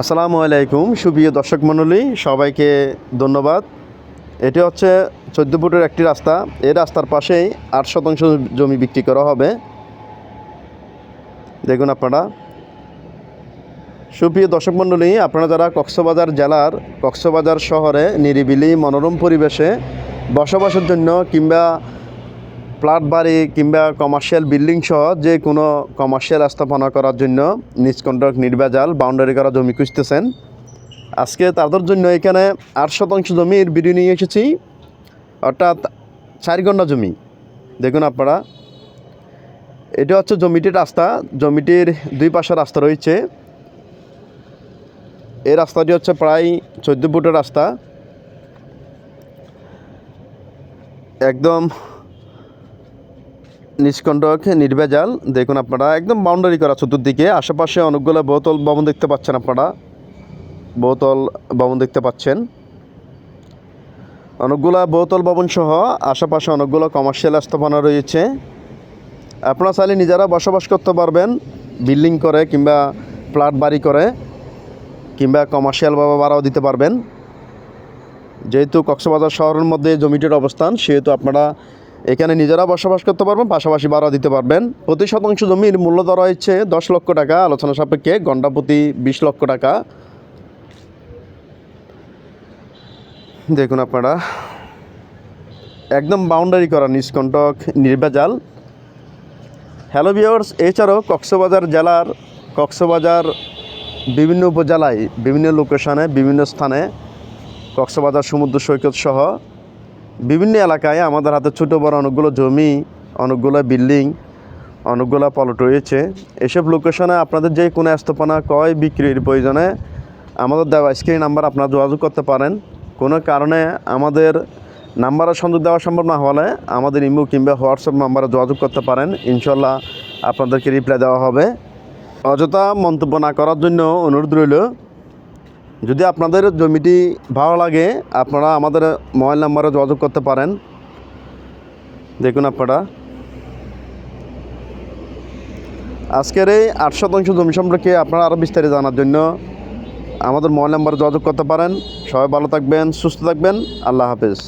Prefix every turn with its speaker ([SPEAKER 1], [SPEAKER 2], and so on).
[SPEAKER 1] আসসালামু আলাইকুম, সুপ্রিয় দর্শক মণ্ডলী, সবাইকে ধন্যবাদ। এটি হচ্ছে চোদ্দ ফুটের একটি রাস্তা। এই রাস্তার পাশেই আট শতাংশ জমি বিক্রি করা হবে। দেখুন আপনারা। সুপ্রিয় দর্শক মণ্ডলী, আপনারা যারা কক্সবাজার জেলার, কক্সবাজার শহরে নিরিবিলি, মনোরম পরিবেশে বসবাসের জন্য কিংবা ফ্ল্যাট বাড়ি কিংবা কমার্শিয়াল বিল্ডিং সহ যে কোনো কমার্শিয়াল স্থাপনা করার জন্য নিজ কন্ট্রাক্ট নির্বাজাল বাউন্ডারি করা জমি খুঁজতেছেন। আজকে তাদের জন্য এখানে আট শতাংশ জমির ভিডিও নিয়ে এসেছি। অর্থাৎ চার ঘণ্টা জমি। দেখুন আপনারা, এটা হচ্ছে জমিটির রাস্তা। জমিটির দুই পাশে রাস্তা রয়েছে। এই রাস্তাটি হচ্ছে প্রায় চোদ্দ ফুটের রাস্তা। একদম নিষ্কণ্টক, নির্ভেজাল। দেখুন আপনারা, একদম বাউন্ডারি করা চতুর্দিকে। আশেপাশে অনেকগুলো বহুতল ভবন দেখতে পাচ্ছেন আপনারা। বহুতল ভবন দেখতে পাচ্ছেন। অনেকগুলা বহুতল ভবন সহ আশেপাশে অনেকগুলো কমার্শিয়াল স্থাপনা রয়েছে। আপনারা চাইলে নিজেরা বসবাস করতে পারবেন। বিল্ডিং করে কিংবা ফ্ল্যাট বাড়ি করে কিংবা কমার্শিয়ালভাবে ভাড়াও দিতে পারবেন। যেহেতু কক্সবাজার শহরের মধ্যে জমিটির অবস্থান, সেহেতু আপনারা এখানে নিজেরা বসবাস করতে পারবেন, পাশাপাশি ভাড়া দিতে পারবেন। প্রতি শতাংশ জমির মূল্য ধরা হচ্ছে দশ লক্ষ টাকা, আলোচনা সাপেক্ষে ঘণ্টা প্রতি বিশ লক্ষ টাকা। দেখুন আপনারা, একদম বাউন্ডারি করা নিষ্কণ্টক, নির্ভেজাল। হ্যালো ভিওর্স এছাড়াও কক্সবাজার জেলার, কক্সবাজার বিভিন্ন উপজেলায়, বিভিন্ন লোকেশনে বিভিন্ন স্থানে কক্সবাজার সমুদ্র সৈকত সহ বিভিন্ন এলাকায় আমাদের হাতে ছোটো বড় অনেকগুলো জমি, অনেকগুলো বিল্ডিং, অনেকগুলো পলট রয়েছে। এসব লোকেশনে আপনাদের যে কোনো স্থাপনা কয় বিক্রির প্রয়োজনে আমাদের দেওয়া স্ক্রিন নাম্বার আপনারা যোগাযোগ করতে পারেন। কোনো কারণে আমাদের নাম্বারে সংযোগ দেওয়া সম্ভব না হলে আমাদের ইমো কিংবা হোয়াটসঅ্যাপ নাম্বারে যোগাযোগ করতে পারেন। ইনশাল্লাহ আপনাদেরকে রিপ্লাই দেওয়া হবে। অযথা মন্তব্য না করার জন্য অনুরোধ রইল যদি আপনাদের জমিটি ভালো লাগে, আপনারা আমাদের মোবাইল নাম্বারে যোগাযোগ করতে পারেন। দেখুন আপনারা। আজকের এই আট শতাংশ জমি সম্পর্কে আপনারা আরও বিস্তারিত জানার জন্য আমাদের মোবাইল নাম্বারে যোগাযোগ করতে পারেন। সবাই ভালো থাকবেন, সুস্থ থাকবেন। আল্লাহ হাফেজ।